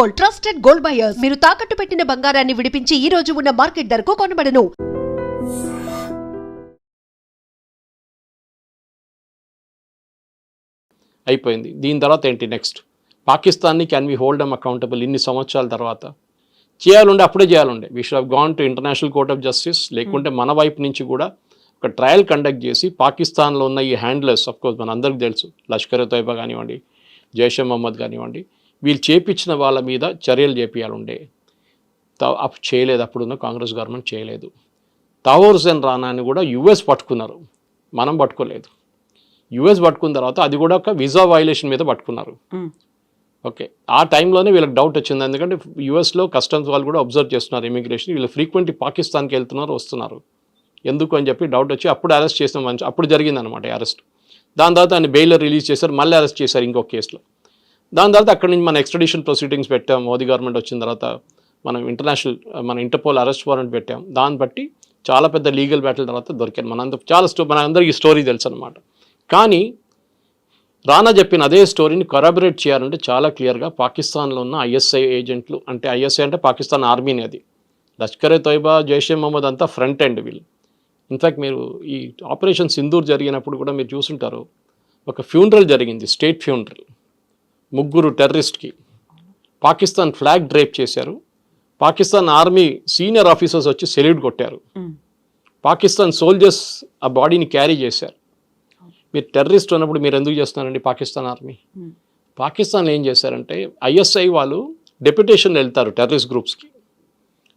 Gold trusted gold buyers. మీరు తాకట్టు పెట్టిన బంగారాన్ని విడిపించి ఈ రోజు ఉన్న మార్కెట్ ధరకు కొనబడను. అయిపోయింది. దీని తర్వాత ఏంటి నెక్స్ట్ పాకిస్తాన్ని can we hold Aam accountable ఇన్ని సంవత్సరాల తర్వాత? చేయాలంటే అప్పుడే చేయాలండే. We should gone to international court of justice లేకుంటే మన వైపు నుంచి కూడా ఒక ట్రయల్ కండక్ట్ చేసి పాకిస్తాన్లో ఉన్న ఈ హ్యాండ్లర్స్ కోర్స్ మన అందరికీ తెలుసు. లష్కర్ తోయబా కానివ్వండి జైషే మహమ్మద్ కానివ్వండి వీళ్ళు చేపించిన వాళ్ళ మీద చర్యలు చేపియాలండే. తా- అప్ చేయలేదు అప్పుడున్న కాంగ్రెస్ గవర్నమెంట్ చేయలేదు. తావూర్ హుసేన్ రానాని కూడా యుఎస్ పట్టుకున్నారు. మనం పట్టుకోలేదు. యుఎస్ పట్టుకున్న తర్వాత అది కూడా ఒక వీసా వైలేషన్ మీద పట్టుకున్నారు. ఓకే. ఆ టైంలోనే వీళ్ళకి డౌట్ వచ్చింది. ఎందుకంటే యూఎస్లో కస్టమ్స్ వాళ్ళు కూడా అబ్జర్వ్ చేస్తున్నారు ఇమిగ్రేషన్. వీళ్ళు ఫ్రీక్వెంట్ పాకిస్తాన్కి వెళ్తున్నారు వస్తున్నారు. ఎందుకు అని చెప్పి డౌట్ వచ్చి అప్పుడు అరెస్ట్ చేసిన మంచి అప్పుడు జరిగింది అనమాట అరెస్ట్. దాని తర్వాత ఆయన బెయిల్ రిలీజ్ చేశారు మళ్ళీ అరెస్ట్ చేశారు ఇంకొక కేసులో. దాని తర్వాత అక్కడి నుంచి మన ఎక్స్ట్రడిషన్ ప్రొసీడింగ్స్ పెట్టాం మోదీ గవర్నమెంట్ వచ్చిన తర్వాత మనం ఇంటర్నేషనల్ మన ఇంటర్పోల్ అరెస్ట్ వారెంట్ పెట్టాం. దాన్ని బట్టి చాలా పెద్ద లీగల్ బ్యాటిల్ తర్వాత దొరికారు మనందరూ చాలా స్టో మన అందరికీ స్టోరీ తెలుసు అనమాట కానీ రానా చెప్పిన అదే స్టోరీని కొరాబరేట్ చేయాలంటే చాలా క్లియర్గా పాకిస్తాన్లో ఉన్న ఐఎస్ఐ ఏజెంట్లు అంటే ఐఎస్ఐ అంటే పాకిస్తాన్ ఆర్మీని అది. లష్కరే ఏ తోయిబా జైషే మహమ్మద్ అంతా ఫ్రంట్ ఎండ్ వీళ్ళు. ఇన్ఫ్యాక్ట్ మీరు ఈ ఆపరేషన్ సింధూర్ జరిగినప్పుడు కూడా మీరు చూసుంటారు ఒక ఫ్యూనరల్ జరిగింది స్టేట్ ఫ్యూనరల్. ముగ్గురు టెర్రరిస్ట్కి పాకిస్తాన్ ఫ్లాగ్ డ్రేప్ చేశారు. పాకిస్తాన్ ఆర్మీ సీనియర్ ఆఫీసర్స్ వచ్చి సెల్యూట్ కొట్టారు. పాకిస్తాన్ సోల్జర్స్ ఆ బాడీని క్యారీ చేశారు. మీరు టెర్రరిస్ట్ ఉన్నప్పుడు మీరు ఎందుకు చేస్తున్నారండి పాకిస్తాన్ ఆర్మీ? పాకిస్తాన్లో ఏం చేశారంటే ఐఎస్ఐ వాళ్ళు డెప్యుటేషన్ వెళ్తారు టెర్రరిస్ట్ గ్రూప్స్కి.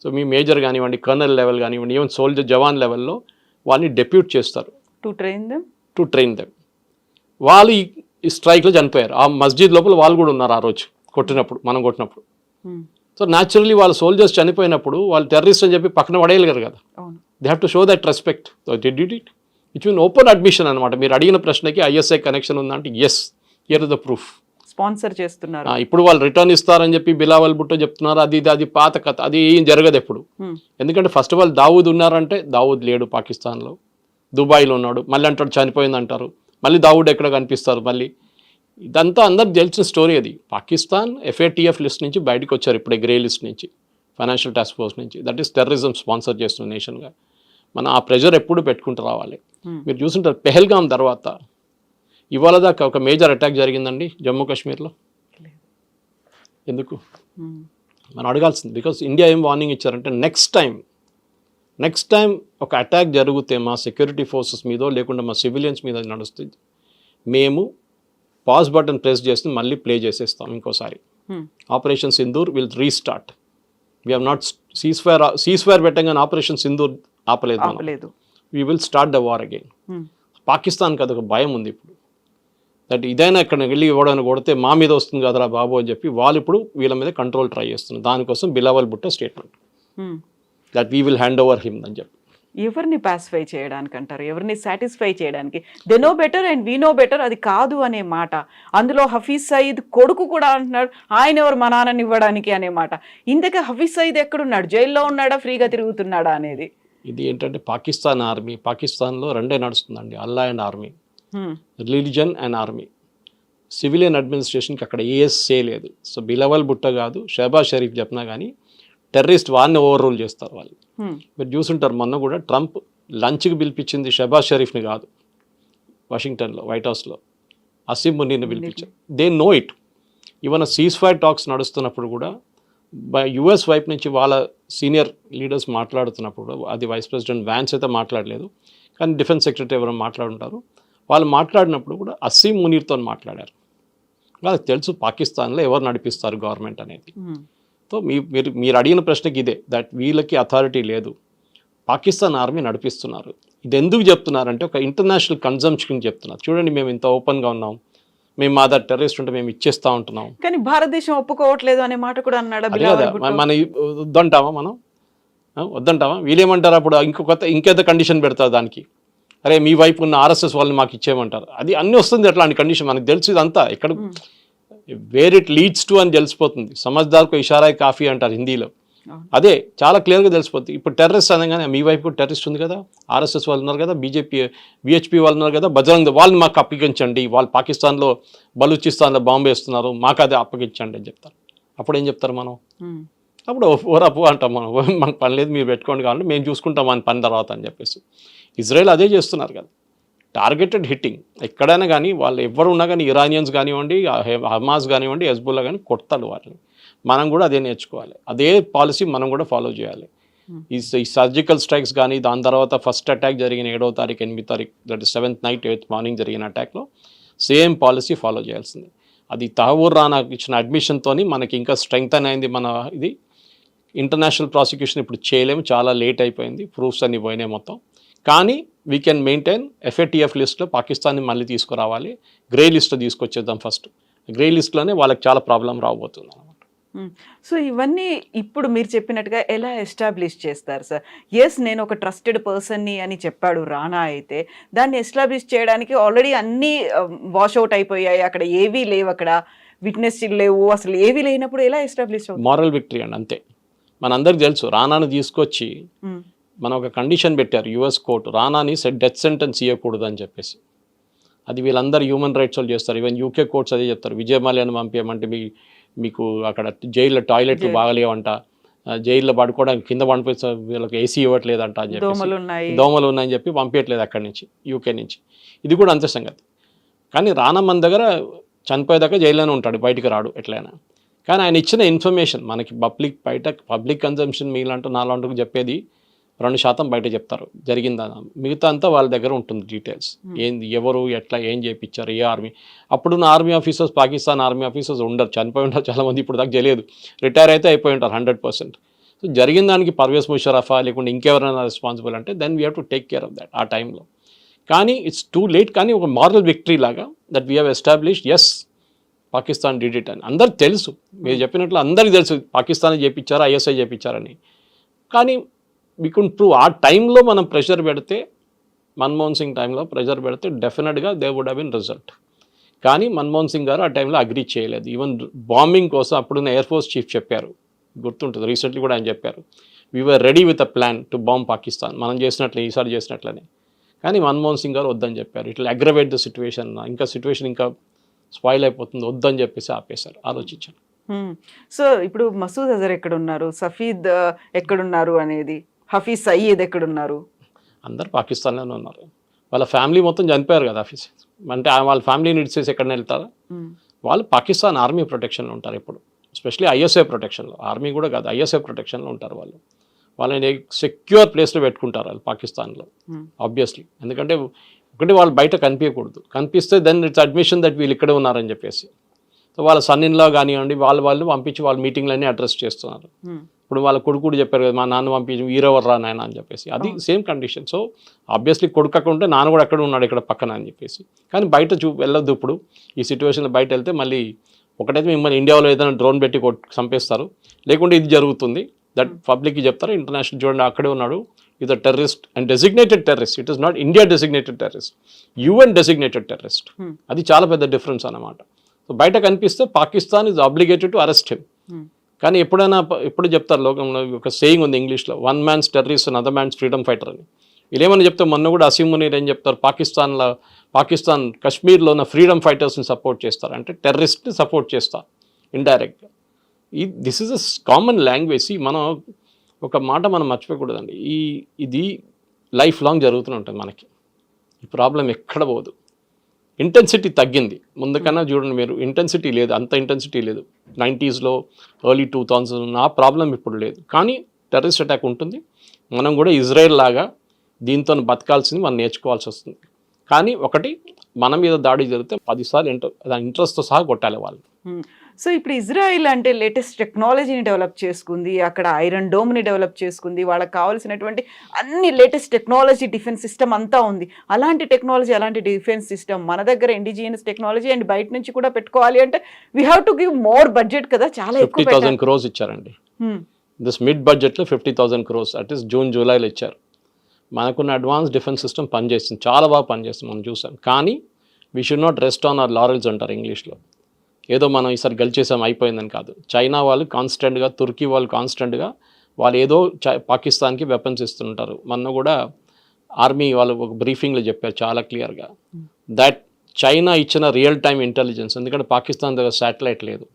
సో మీ మేజర్ కానివ్వండి కర్నల్ లెవెల్ కానివ్వండి ఈవెన్ సోల్జర్ జవాన్ లెవెల్లో వాళ్ళని డెప్యూట్ చేస్తారు. To train them to train them వాళ్ళు ఈ- స్ట్రైక్లో చనిపోయారు. ఆ మస్జిద్ లోపల వాళ్ళు కూడా ఉన్నారు ఆ రోజు కొట్టినప్పుడు మనం కొట్టినప్పుడు. సో న్యాచురల్లీ వాళ్ళ సోల్జర్స్ చనిపోయినప్పుడు వాళ్ళు టెర్రరిస్ట్ అని చెప్పి పక్కన పడేయలేరు కదా. They have to show that respect did it it's mean open admission అనమాట మీరు అడిగిన ప్రశ్నకి ఐఎస్ఐ కనెక్షన్ ఉందంటే yes here the proof sponsor చేస్తున్నారు. ఇప్పుడు వాళ్ళు రిటర్న్ ఇస్తారని చెప్పి బిలావల్ బుట్టో చెప్తున్నారు. అది ఇది అది పాత కథ. అది ఏం జరగదు ఎప్పుడు. Hmm. ఎందుకంటే ఫస్ట్ ఆఫ్ ఆల్ దావూద్ ఉన్నారంటే దావూద్ లేడు పాకిస్తాన్లో. దుబాయ్లో ఉన్నాడు. మళ్ళీ అంటాడు చనిపోయింది అంటారు మళ్ళీ దావూద్ ఎక్కడ కనిపిస్తారు మళ్ళీ? ఇదంతా అందరికి తెలిసిన స్టోరీ అది. పాకిస్తాన్ ఎఫ్ఏటిఎఫ్ లిస్ట్ నుంచి బయటకు వచ్చారు ఇప్పుడే గ్రే లిస్ట్ నుంచి ఫైనాన్షియల్ టాస్క్ ఫోర్స్ నుంచి. దట్ ఈస్ టెర్రరిజం స్పాన్సర్ చేస్తున్న నేషన్గా మనం ఆ ప్రెషర్ ఎప్పుడు పెట్టుకుంటూ రావాలి. Hmm. మీరు చూసుంటారు పెహల్గాం తర్వాత ఇవాళ దాకా ఒక మేజర్ అటాక్ జరిగిందండి జమ్మూ కాశ్మీర్లో. ఎందుకు? Hmm. మనం అడగాల్సింది బికాస్ ఇండియా ఏం వార్నింగ్ ఇచ్చారంటే నెక్స్ట్ టైం నెక్స్ట్ టైం ఒక అటాక్ జరిగితే మా సెక్యూరిటీ ఫోర్సెస్ మీదో లేకుండా మా సివిలియన్స్ మీద నడుస్తుంది. మేము పాస్ బటన్ ప్రెస్ చేసి మళ్ళీ ప్లే చేసేస్తాం ఇంకోసారి. Operation Sindoor will restart we have not cease fire cease fire పెట్టగానే ఆపరేషన్ సింధూర్ ఆపలేదు we will start the war again. పాకిస్తాన్కి అదొక భయం ఉంది ఇప్పుడు. దట్ ఇదైనా ఇక్కడ వెళ్ళి ఇవ్వడానికి కొడితే మా మీద వస్తుంది కదరా బాబు అని చెప్పి వాళ్ళు ఇప్పుడు వీళ్ళ మీద కంట్రోల్ ట్రై చేస్తున్నారు. దానికోసం Bilawal Bhutto statement. That we will hand over him అని చెప్పి. ఎవరిని పాసిఫై చేయడానికి అంటారు ఎవరిని సాటిస్ఫై చేయడానికి? They know better and we know better అది కాదు అనే మాట. అందులో హఫీజ్ సయీద్ కొడుకు కూడా అంటున్నాడు ఆయన ఎవరు? మా నాన్నని ఇవ్వడానికి అనే మాట. ఇంతకీ హఫీజ్ సయీద్ ఎక్కడున్నాడు? జైల్లో ఉన్నాడా? ఫ్రీగా తిరుగుతున్నాడా అనేది. ఇది ఏంటంటే పాకిస్తాన్ ఆర్మీ. పాకిస్తాన్లో రెండే నడుస్తుందండి. Allah and army. Religion and army. Civilian అడ్మినిస్ట్రేషన్కి అక్కడ ఏఎస్ఏ లేదు. సో బిలవల్ బుట్ట కాదు షహబాజ్ షరీఫ్ చెప్పినా కానీ టెర్రరిస్ట్ వాడిని ఓవర్ రూల్ చేస్తారు వాళ్ళు. మీరు చూసుంటారు మొన్న కూడా ట్రంప్ లంచ్కి పిలిపించింది షహబాజ్ షరీఫ్ని కాదు వాషింగ్టన్లో వైట్ హౌస్లో. అసీం మునీర్ని పిలిపించారు. They know it even cease fire talks నడుస్తున్నప్పుడు కూడా యుఎస్ వైపు నుంచి వాళ్ళ సీనియర్ లీడర్స్ మాట్లాడుతున్నప్పుడు అది వైస్ ప్రెసిడెంట్ వ్యాన్స్ అయితే మాట్లాడలేదు కానీ డిఫెన్స్ సెక్రటరీ ఎవరైనా మాట్లాడుంటారు. వాళ్ళు మాట్లాడినప్పుడు కూడా అసీం మునీర్తో మాట్లాడారు. వాళ్ళకి తెలుసు పాకిస్తాన్లో ఎవరు నడిపిస్తారు గవర్నమెంట్ అనేది. Hmm. సో మీ మీరు మీరు అడిగిన ప్రశ్నకి ఇదే దట్ వీళ్ళకి అథారిటీ లేదు. పాకిస్తాన్ ఆర్మీ నడిపిస్తున్నారు. ఇది ఎందుకు చెప్తున్నారంటే ఒక ఇంటర్నేషనల్ కన్జంప్షన్ చెప్తున్నారు. చూడండి మేము ఇంత ఓపెన్గా ఉన్నాం. మేము మా దగ్గర టెర్రరిస్ట్ ఉంటే మేము ఇచ్చేస్తూ ఉంటున్నాం. కానీ భారతదేశం ఒప్పుకోవట్లేదు అనే మాట కూడా అన్నాడు మన వద్దంటామా మనం? ఆ, వద్దంటామా? వీళ్ళేమంటారు అప్పుడు? ఇంకో కొత్త ఇంకేదో కండిషన్ పెడతారు దానికి. అరే మీ వైపు ఉన్న ఆర్ఎస్ఎస్ వాళ్ళని మాకు ఇచ్చేయమంటారు. అది అన్నీ వస్తుంది అట్లాంటి కండిషన్ మనకు తెలుసు ఇదంతా. ఎక్కడ వేర్ ఇట్ లీడ్స్ టు అని తెలిసిపోతుంది. సమజ్దార్కు ఇషారాయ్ కాఫీ అంటారు హిందీలో. అదే చాలా క్లియర్గా తెలిసిపోతుంది. ఇప్పుడు టెర్రరిస్ట్ అనగానే మీ వైపు కూడా టెర్రరిస్ట్ ఉంది కదా? ఆర్ఎస్ఎస్ వాళ్ళు ఉన్నారు కదా? బీజేపీ విహెచ్పి వాళ్ళు ఉన్నారు కదా? బజరంగ్ వాళ్ళని మాకు అప్పగించండి. వాళ్ళు పాకిస్తాన్లో బలూచిస్తాన్లో బాంబు వేస్తున్నారు. మాకు అదే అప్పగించండి అని చెప్తారు. అప్పుడు ఏం చెప్తారు మనం? అప్పుడు ఓరపు అంటాం మనం. మనకు పని లేదు మీరు పెట్టుకోండి కావాలంటే మేము చూసుకుంటాం మన పని తర్వాత అని చెప్పేసి. ఇజ్రాయెల్ అదే చేస్తున్నారు కదా? Targeted hitting. ఎక్కడైనా కానీ వాళ్ళు ఎవరు ఉన్నా కానీ ఇరానియన్స్ కానివ్వండి హమాస్ కానివ్వండి హెజ్బుల్లా కానీ కొడతారు వాటిని మనం కూడా అదే నేర్చుకోవాలి. అదే పాలసీ మనం కూడా ఫాలో చేయాలి. ఈ ఈ సర్జికల్ స్ట్రైక్స్ కానీ దాని తర్వాత ఫస్ట్ అటాక్ జరిగిన ఏడవ తారీఖు ఎనిమిది తారీఖు that seventh night eighth morning జరిగిన అటాక్లో సేమ్ పాలసీ ఫాలో చేయాల్సిందే. అది తహవూర్ రానా ఇచ్చిన అడ్మిషన్తోని మనకి ఇంకా స్ట్రెంగ్త్ అయింది మన ఇది. ఇంటర్నేషనల్ ప్రాసిక్యూషన్ ఇప్పుడు చేయలేము. చాలా లేట్ అయిపోయింది. ప్రూఫ్స్ అన్ని పోయినాయి మొత్తం. కానీ వీ కెన్ మెయింటైన్ ఎఫ్ఏటిఎఫ్ లిస్ట్లో పాకిస్తాన్ని మళ్ళీ తీసుకురావాలి. గ్రే లిస్ట్లో తీసుకొచ్చేద్దాం ఫస్ట్ గ్రే లిస్ట్లోనే వాళ్ళకి చాలా ప్రాబ్లం రాబోతుంది అనమాట. సో ఇవన్నీ ఇప్పుడు మీరు చెప్పినట్టుగా ఎలా ఎస్టాబ్లిష్ చేస్తారు సార్ ఎస్ నేను ఒక ట్రస్టెడ్ పర్సన్ని అని చెప్పాడు రానా అయితే. దాన్ని ఎస్టాబ్లిష్ చేయడానికి ఆల్రెడీ అన్నీ వాష్అవుట్ అయిపోయాయి. అక్కడ ఏవీ లేవు అక్కడ. విట్నెస్ లేవు. అసలు ఏవీ లేనప్పుడు ఎలా ఎస్టాబ్లిష్ మారల్ విక్టరీ అండి అంతే. మనందరికి తెలుసు రానాను తీసుకొచ్చి ఉమ్, మనం ఒక కండిషన్ పెట్టారు యుఎస్ కోర్టు. రానాని సెట్ డెత్ సెంటెన్స్ ఇవ్వకూడదు అని చెప్పేసి. అది వీళ్ళందరూ హ్యూమన్ రైట్స్ వాళ్ళు చేస్తారు. ఈవెన్ యూకే కోర్ట్స్ అదే చెప్తారు. విజయమాల్యాన్ని పంపించమంటే మీ మీకు అక్కడ జైల్లో టాయిలెట్లు బాగలేవంట. జైల్లో పడుకోవడానికి కింద పంపి వీళ్ళకి ఏసీ ఇవ్వట్లేదంట అని చెప్పేసి. దోమలు ఉన్నాయి. దోమలు ఉన్నాయని చెప్పి పంపించట్లేదు అక్కడి నుంచి యూకే నుంచి. ఇది కూడా అంతే సంగతి. కానీ రానా మన దగ్గర చనిపోయేదాకా జైల్లోనే ఉంటాడు బయటికి రాడు ఎట్లయినా. కానీ ఆయన ఇచ్చిన ఇన్ఫర్మేషన్ మనకి పబ్లిక్ బయట పబ్లిక్ కన్జంప్షన్ మీలాంటూ నాలాంటూ చెప్పేది రెండు శాతం బయట చెప్తారు. జరిగిందని మిగతా అంతా వాళ్ళ దగ్గర ఉంటుంది డీటెయిల్స్ ఏంది? ఎవరు? ఎట్లా? ఏం చేయించారు ఏ ఆర్మీ అప్పుడున్న army officers Pakistan army officers ఉండరు. చనిపోయి ఉంటారు చాలామంది. ఇప్పుడు దాకా తెలియదు. రిటైర్ అయితే అయిపోయి ఉంటారు హండ్రెడ్ పర్సెంట్ సో జరిగిన దానికి పర్వేజ్ ముషరఫా లేకుంటే ఇంకెవరైనా రెస్పాన్సిబుల్ అంటే then we have to take care of that ఆ టైంలో కానీ ఇట్స్ టూ లేట్ కానీ ఒక మారల్ విక్టరీ లాగా that we have establish as Pakistan did it అని. అందరికి తెలుసు. మీరు చెప్పినట్లు అందరికీ తెలుసు. పాకిస్తాన్ చేపించారా? ఐఎస్ఐ చేపించారని. కానీ వీ కున్ ప్రూవ్ ఆ టైంలో మనం ప్రెషర్ పెడితే మన్మోహన్ సింగ్ టైంలో ప్రెషర్ పెడితే డెఫినెట్గా they would have in result. కానీ మన్మోహన్ సింగ్ గారు ఆ టైంలో అగ్రీ చేయలేదు. ఈవెన్ బాంబింగ్ కోసం అప్పుడున్న ఎయిర్ ఫోర్స్ చీఫ్ చెప్పారు. గుర్తుంటుంది. రీసెంట్లీ కూడా ఆయన చెప్పారు. We're ready with a plan to bomb Pakistan మనం చేసినట్లే ఈసారి చేసినట్లనే. కానీ మన్మోహన్ సింగ్ గారు వద్దని చెప్పారు. ఇట్లా అగ్రవేట్ ద సిచ్యువేషన్ ఇంకా సిచ్యువేషన్ ఇంకా స్పాయిల్ అయిపోతుంది. వద్దని చెప్పేసి ఆపేశారు. ఆలోచించాను సో ఇప్పుడు మసూద్ అజర్ ఎక్కడున్నారు? సఫీద్ ఎక్కడున్నారు అనేది? హఫీజ్ సయీద్ ఎక్కడున్నారు? అందరు పాకిస్తాన్లోనే ఉన్నారు. వాళ్ళ ఫ్యామిలీ మొత్తం చనిపోయారు కదా ఆఫీస్ అంటే వాళ్ళ ఫ్యామిలీని ఇడిచేసి ఎక్కడ వెళ్తారా? వాళ్ళు పాకిస్తాన్ ఆర్మీ ప్రొటెక్షన్లో ఉంటారు ఇప్పుడు. Especially ISI ప్రొటెక్షన్లో. ఆర్మీ కూడా కాదు ఐఎస్ఐ ప్రొటెక్షన్లో ఉంటారు వాళ్ళు. వాళ్ళని సెక్యూర్ ప్లేస్లో పెట్టుకుంటారు వాళ్ళు పాకిస్తాన్లో. ఆబ్వియస్లీ ఎందుకంటే ఒకటి వాళ్ళు బయట కనిపించకూడదు. కనిపిస్తే దెన్ ఇట్స్ అడ్మిషన్ దట్ వీళ్ళు ఇక్కడే ఉన్నారని చెప్పేసి. వాళ్ళ సన్ ఇన్లో కానివ్వండి వాళ్ళు వాళ్ళు పంపించి వాళ్ళ మీటింగ్లన్నీ అడ్రస్ చేస్తున్నారు. ఉమ్, ఇప్పుడు వాళ్ళ కొడుకు కూడా చెప్పారు కదా మా నాన్న పంపించి వీరెవరు రా నాయన అని చెప్పేసి. అది సేమ్ కండిషన్. సో ఆబ్వియస్లీ కొడుకు ఉంటే నాన్న కూడా అక్కడ ఉన్నాడు ఇక్కడ పక్కన అని చెప్పేసి. కానీ బయట చూ వెళ్ళొద్దు ఇప్పుడు. ఈ సిచ్యువేషన్లో బయట వెళ్తే మళ్ళీ ఒకటైతే మిమ్మల్ని ఇండియాలో ఏదైనా డ్రోన్ పెట్టి చంపేస్తారు. లేకుంటే ఇది జరుగుతుంది. దట్ పబ్లిక్కి చెప్తారు ఇంటర్నేషనల్ చూడండి అక్కడే ఉన్నాడు. ఇది terrorist and designated terrorist it is not India designated terrorist UN designated terrorist Hmm. అది చాలా పెద్ద డిఫరెన్స్ అన్నమాట. బయట కనిపిస్తే Pakistan is obligated to arrest him కానీ ఎప్పుడైనా ఎప్పుడు చెప్తారు లోకంలో ఒక సేయింగ్ ఉంది ఇంగ్లీష్లో one man's terrorist and other man's freedom fighter అని. వీళ్ళు ఏమని చెప్తే మొన్న కూడా అసీం మునీర్ ఏం చెప్తారు? పాకిస్తాన్లో పాకిస్తాన్ కాశ్మీర్లో ఉన్న ఫ్రీడమ్ ఫైటర్స్ని సపోర్ట్ చేస్తారు. అంటే టెర్రరిస్ట్ని సపోర్ట్ చేస్తారు ఇండైరెక్ట్గా ఈ this is a common language మనం ఒక మాట మనం మర్చిపోకూడదండి. ఈ ఇది లైఫ్ లాంగ్ జరుగుతూనే ఉంటుంది మనకి. ఈ ప్రాబ్లం ఎక్కడ పోదు. ఇంటెన్సిటీ తగ్గింది. ముందుకన్నా చూడండి మీరు ఇంటెన్సిటీ లేదు అంత ఇంటెన్సిటీ లేదు. నైంటీస్లో ఎర్లీ టూ థౌజండ్ ఆ ప్రాబ్లం ఇప్పుడు లేదు. కానీ టెర్రరిస్ట్ అటాక్ ఉంటుంది. మనం కూడా ఇజ్రాయెల్ లాగా దీంతో బతకాల్సింది మనం నేర్చుకోవాల్సి వస్తుంది. కానీ ఒకటి మన మీద దాడి జరిగితే పదిసార్లు ఇంటర్ దాని ఇంట్రెస్ట్తో సహా కొట్టాలి వాళ్ళు సో ఇప్పుడు ఇజ్రాయిల్ అంటే లేటెస్ట్ టెక్నాలజీని డెవలప్ చేసుకుంది అక్కడ ఐరన్ డోమ్ని డెవలప్ చేసుకుంది వాళ్ళకి కావాల్సినటువంటి అన్ని లేటెస్ట్ టెక్నాలజీ డిఫెన్స్ సిస్టమ్ అంతా ఉంది. అలాంటి టెక్నాలజీ అలాంటి డిఫెన్స్ సిస్టమ్ మన దగ్గర ఇండిజినియస్ టెక్నాలజీ అండ్ బయట నుంచి కూడా పెట్టుకోవాలి అంటే we have to give more budget కదా చాలా ఫిఫ్టీ ఎక్కువ క్రోస్ ఇచ్చారండి. దిస్ మిడ్ బడ్జెట్లో fifty thousand crores at is June జూలైలో ఇచ్చారు. మనకున్న అడ్వాన్స్ డిఫెన్స్ సిస్టమ్ పనిచేస్తుంది చాలా బాగా పనిచేస్తుంది మనం చూసాం. కానీ we should not rest on our laurels అంటారు ఇంగ్లీష్లో ఏదో మనం ఈసారి గెలిచేసాం అయిపోయిందని కాదు. చైనా వాళ్ళు కాన్స్టెంట్గా తుర్కీ వాళ్ళు కాన్స్టెంట్గా వాళ్ళు ఏదో చై- పాకిస్తాన్కి వెపన్స్ ఇస్తుంటారు. మొన్న కూడా ఆర్మీ వాళ్ళు ఒక బ్రీఫింగ్లో చెప్పారు చాలా క్లియర్గా దట్ చైనా ఇచ్చిన రియల్ టైమ్ ఇంటెలిజెన్స్ ఎందుకంటే పాకిస్తాన్ దగ్గర శాటిలైట్ లేదు.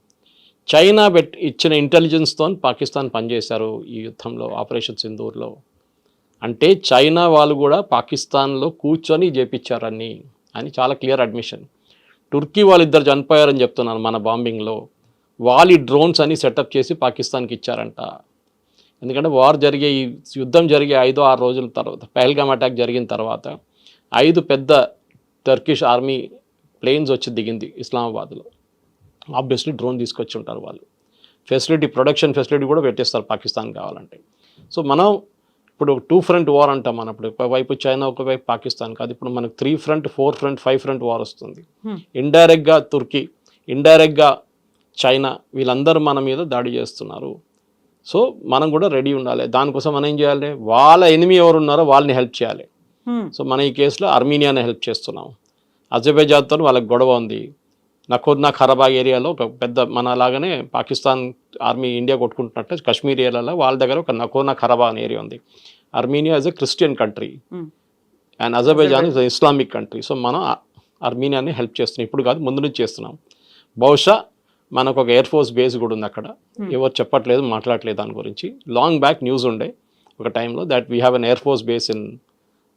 చైనా పెట్ ఇచ్చిన ఇంటెలిజెన్స్తో పాకిస్తాన్ పనిచేశారు ఈ యుద్ధంలో ఆపరేషన్ సింధూర్లో. అంటే చైనా వాళ్ళు కూడా పాకిస్తాన్లో కూర్చొని చేపించారని అని చాలా క్లియర్ అడ్మిషన్ టుర్కీ వాళ్ళిద్దరు చనిపోయారని చెప్తున్నారు మన బాంబింగ్లో. వాళ్ళ డ్రోన్స్ అని సెటప్ చేసి పాకిస్తాన్కి ఇచ్చారంట. ఎందుకంటే వార్ జరిగే ఈ యుద్ధం జరిగే ఐదో ఆరు రోజుల తర్వాత పహల్గామ్ అటాక్ జరిగిన తర్వాత ఐదు పెద్ద టర్కిష్ ఆర్మీ ప్లేన్స్ వచ్చి దిగింది ఇస్లామాబాద్లో. ఆబ్వియస్లీ డ్రోన్ తీసుకొచ్చి ఉంటారు వాళ్ళు. ఫెసిలిటీ ప్రొడక్షన్ ఫెసిలిటీ కూడా పెట్టేస్తారు పాకిస్తాన్ కావాలంటే. సో మనం ఇప్పుడు టూ ఫ్రంట్ వార్ అంటాం మనం. ఇప్పుడు ఒకవైపు చైనా ఒకవైపు పాకిస్తాన్ కాదు. ఇప్పుడు మనకు three front four front five front war వస్తుంది. ఇండైరెక్ట్గా తుర్కీ ఇండైరెక్ట్గా చైనా వీళ్ళందరూ మన మీద దాడి చేస్తున్నారు. సో మనం కూడా రెడీ ఉండాలి. దానికోసం మనం ఏం చేయాలి? వాళ్ళ ఎనిమి ఎవరు ఉన్నారో వాళ్ళని హెల్ప్ చేయాలి. సో మన ఈ కేసులో అర్మీనియాని హెల్ప్ చేస్తున్నాం. అజర్బైజాన్తో వాళ్ళకి గొడవ ఉంది. నకోర్నా ఖరాబాగ్ ఏరియాలో ఒక పెద్ద మన లాగానే పాకిస్తాన్ ఆర్మీ ఇండియా కొట్టుకుంటున్నట్టు కాశ్మీర్ ఏరియాలో వాళ్ళ దగ్గర ఒక నకోర్నా ఖరాబా అనే ఏరియా ఉంది. Armenia is a Christian country. And Azerbaijan is Islamic country so మనం అర్మీనియాని హెల్ప్ చేస్తున్నాం. ఇప్పుడు కాదు ముందు నుంచి చేస్తున్నాం. బహుశా మనకు ఒక ఎయిర్ ఫోర్స్ బేస్ కూడా ఉంది అక్కడ. ఎవరు చెప్పట్లేదు మాట్లాడలేదు దాని గురించి. లాంగ్ బ్యాక్ న్యూస్ ఉండే ఒక టైంలో that we have an air force base in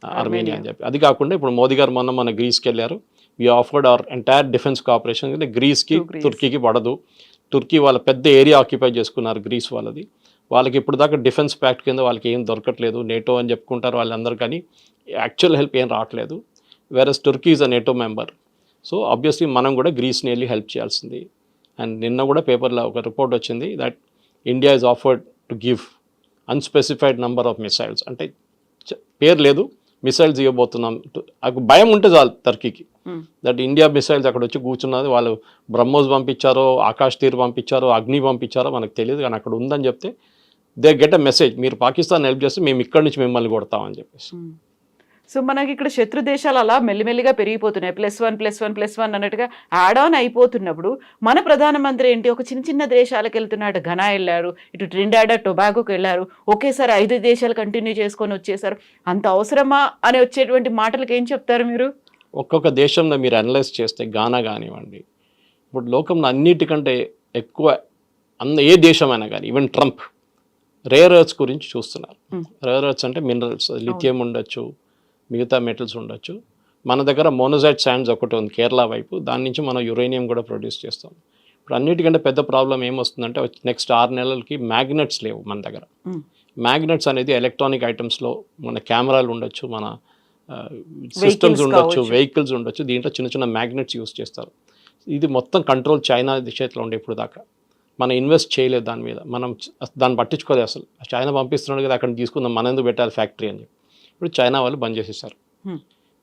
Armenia అని చెప్పి. అది కాకుండా ఇప్పుడు మోదీ గారు మొన్న మన గ్రీస్కి వెళ్ళారు. We offered our entire defence cooperation గ్రీస్కి. తుర్కీకి పడదు. టుర్కీ వాళ్ళ పెద్ద ఏరియా ఆక్యుపై చేసుకున్నారు గ్రీస్ వాళ్ళది. వాళ్ళకి ఇప్పుడు దాకా డిఫెన్స్ ప్యాక్ట్ కింద వాళ్ళకి ఏం దొరకట్లేదు. నేటో అని చెప్పుకుంటారు వాళ్ళందరూ కానీ యాక్చువల్ హెల్ప్ ఏం రావట్లేదు. Whereas Turkey is a NATO member so obviously మనం కూడా గ్రీస్ని వెళ్ళి హెల్ప్ చేయాల్సింది. అండ్ నిన్న కూడా పేపర్లో ఒక రిపోర్ట్ వచ్చింది that India is offered to give unspecified number of missiles అంటే పేరు లేదు. మిసైల్స్ ఇవ్వబోతున్నాం నాకు భయం ఉంటే చాలు టర్కీకి. దట్ ఇండియా మిసైల్స్ అక్కడ వచ్చి కూర్చున్నది వాళ్ళు బ్రహ్మోస్ పంపించారో ఆకాష్ తీర్ పంపించారో అగ్ని పంపించారో మనకు తెలియదు కానీ అక్కడ ఉందని చెప్తే దే గెట్ అ మెసేజ్ మీరు పాకిస్తాన్ హెల్ప్ చేస్తే మేము ఇక్కడి నుంచి మిమ్మల్ని కొడతామని చెప్పేసి. సో మనకి ఇక్కడ శత్రు దేశాలు అలా మెల్లిమెల్లిగా పెరిగిపోతున్నాయి. Plus one plus one plus one అన్నట్టుగా యాడ్ ఆన్ అయిపోతున్నప్పుడు మన ప్రధానమంత్రి ఏంటి? ఒక చిన్న చిన్న దేశాలకు వెళ్తున్నాడు ఘనా వెళ్ళారు ఇటు ట్రిండాడా టొబాకోకి వెళ్ళారు ఒకేసారి ఐదు దేశాలు కంటిన్యూ చేసుకొని వచ్చేసారు. అంత అవసరమా అని వచ్చేటువంటి మాటలకు ఏం చెప్తారు మీరు? ఒక్కొక్క దేశంలో మీరు అనలైజ్ చేస్తే గానా కానివ్వండి ఇప్పుడు లోకంలో అన్నిటికంటే ఎక్కువ అన్న ఏ దేశమైనా కానీ ఈవెన్ ట్రంప్ రేర్ ఎర్త్స్ గురించి చూస్తున్నారు. Hmm. రేర్ ఎర్త్స్ అంటే మినరల్స్ లిథియం ఉండొచ్చు మిగతా మెటల్స్ ఉండొచ్చు. మన దగ్గర మోనోజైట్ శాండ్స్ ఒకటి ఉంది కేరళ వైపు. దాని నుంచి మనం యురేనియం కూడా ప్రొడ్యూస్ చేస్తాం. ఇప్పుడు అన్నిటికంటే పెద్ద ప్రాబ్లం ఏమొస్తుందంటే నెక్స్ట్ ఆరు నెలలకి మ్యాగ్నెట్స్ లేవు మన దగ్గర. మ్యాగ్నెట్స్ అనేది ఎలక్ట్రానిక్ ఐటమ్స్లో మన కెమెరాలు ఉండొచ్చు మన సిస్టమ్స్ ఉండొచ్చు. వెహికల్స్ ఉండొచ్చు. దీంట్లో చిన్న చిన్న మ్యాగ్నెట్స్ యూస్ చేస్తారు. ఇది మొత్తం కంట్రోల్ చైనా చేతిలో ఉండే ఇప్పుడు దాకా. మనం ఇన్వెస్ట్ చేయలేదు దాని మీద. మనం దాన్ని పట్టించుకోలేదు అసలు. చైనా పంపిస్తున్నాడు కదా అక్కడ తీసుకుందాం మన ఎందుకు పెట్టాలి ఫ్యాక్టరీ అని చెప్పి. ఇప్పుడు చైనా వాళ్ళు బంద్ చేసేసారు.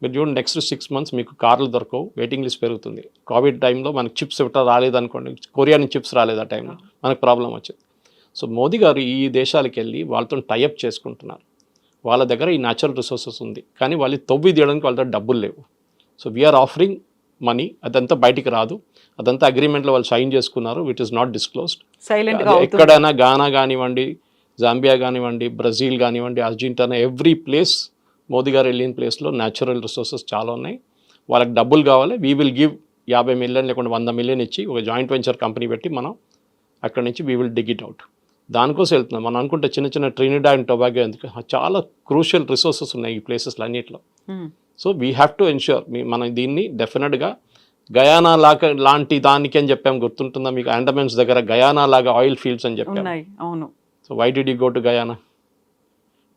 మీరు చూడండి నెక్స్ట్ సిక్స్ మంత్స్ మీకు కార్లు దొరకవు వెయిటింగ్ లిస్ట్ పెరుగుతుంది. కోవిడ్ టైంలో మనకి చిప్స్ ఇవ్వటం రాలేదనుకోండి కొరియా నుంచి చిప్స్ రాలేదు ఆ టైంలో మనకు ప్రాబ్లం వచ్చింది. సో మోదీ గారు ఈ దేశాలకు వెళ్ళి వాళ్ళతో టైఅప్ చేసుకుంటున్నారు. వాళ్ళ దగ్గర ఈ న్యాచురల్ రిసోర్సెస్ ఉంది. కానీ వాళ్ళు తవ్వి తీయడానికి వాళ్ళ దగ్గర డబ్బులు లేవు. సో వీఆర్ ఆఫరింగ్ మనీ అదంతా బయటికి రాదు. అదంతా అగ్రిమెంట్లో వాళ్ళు సైన్ చేసుకున్నారు విట్ ఈస్ నాట్ డిస్క్లోజ్డ్ ఎక్కడైనా గానా కానివ్వండి జాంబియా కానివ్వండి బ్రెజిల్ కానివ్వండి అర్జెంటీనా ఎవ్రీ ప్లేస్ మోదీ గారు వెళ్ళిన ప్లేస్లో న్యాచురల్ రిసోర్సెస్ చాలా ఉన్నాయి. వాళ్ళకి డబ్బులు కావాలి. వీ విల్ గివ్ యాభై మిలియన్ లేకుంటే వంద మిలియన్ ఇచ్చి ఒక జాయింట్ వెంచర్ కంపెనీ పెట్టి మనం అక్కడి నుంచి we will dig it out దానికోసం వెళ్తున్నాం. మనం అనుకుంటే చిన్న చిన్న ట్రినిడా అండ్ టొబాగో ఎందుకు? చాలా క్రూషియల్ రిసోర్సెస్ ఉన్నాయి ఈ ప్లేసెస్లో అన్నింటిలో. So we have to ensure మీ మనం దీన్ని డెఫినెట్గా గయానా లాగా లాంటి దానికి అని చెప్పాం. గుర్తుంటుందా మీకు? అండమెన్స్ దగ్గర గయానా లాగా ఆయిల్ ఫీల్డ్స్ అని చెప్పాం. ఉన్నాయి. అవును. So why did you go to Guyana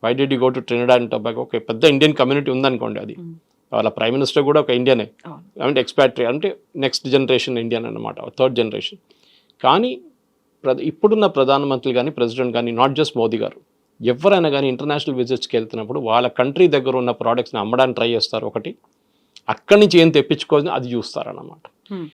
why did you go to Trinidad and Tobago ఒక పెద్ద ఇండియన్ కమ్యూనిటీ ఉందనుకోండి అది. Mm. వాళ్ళ ప్రైమ్ మినిస్టర్ కూడా ఒక ఇండియనే అంటే ఎక్స్పాట్రీ అంటే నెక్స్ట్ జనరేషన్ ఇండియన్ అన్నమాట థర్డ్ జనరేషన్ కానీ ప్ర ఇప్పుడున్న ప్రధానమంత్రి కానీ ప్రెసిడెంట్ కానీ నాట్ జస్ట్ మోదీ గారు ఎవరైనా కానీ ఇంటర్నేషనల్ విజిట్స్కి వెళ్తున్నప్పుడు వాళ్ళ కంట్రీ దగ్గర ఉన్న ప్రోడక్ట్స్ని అమ్మడానికి ట్రై చేస్తారు ఒకటి. అక్కడి నుంచి ఏం తెప్పించుకోవాలని అది చూస్తారన్నమాట. Hmm.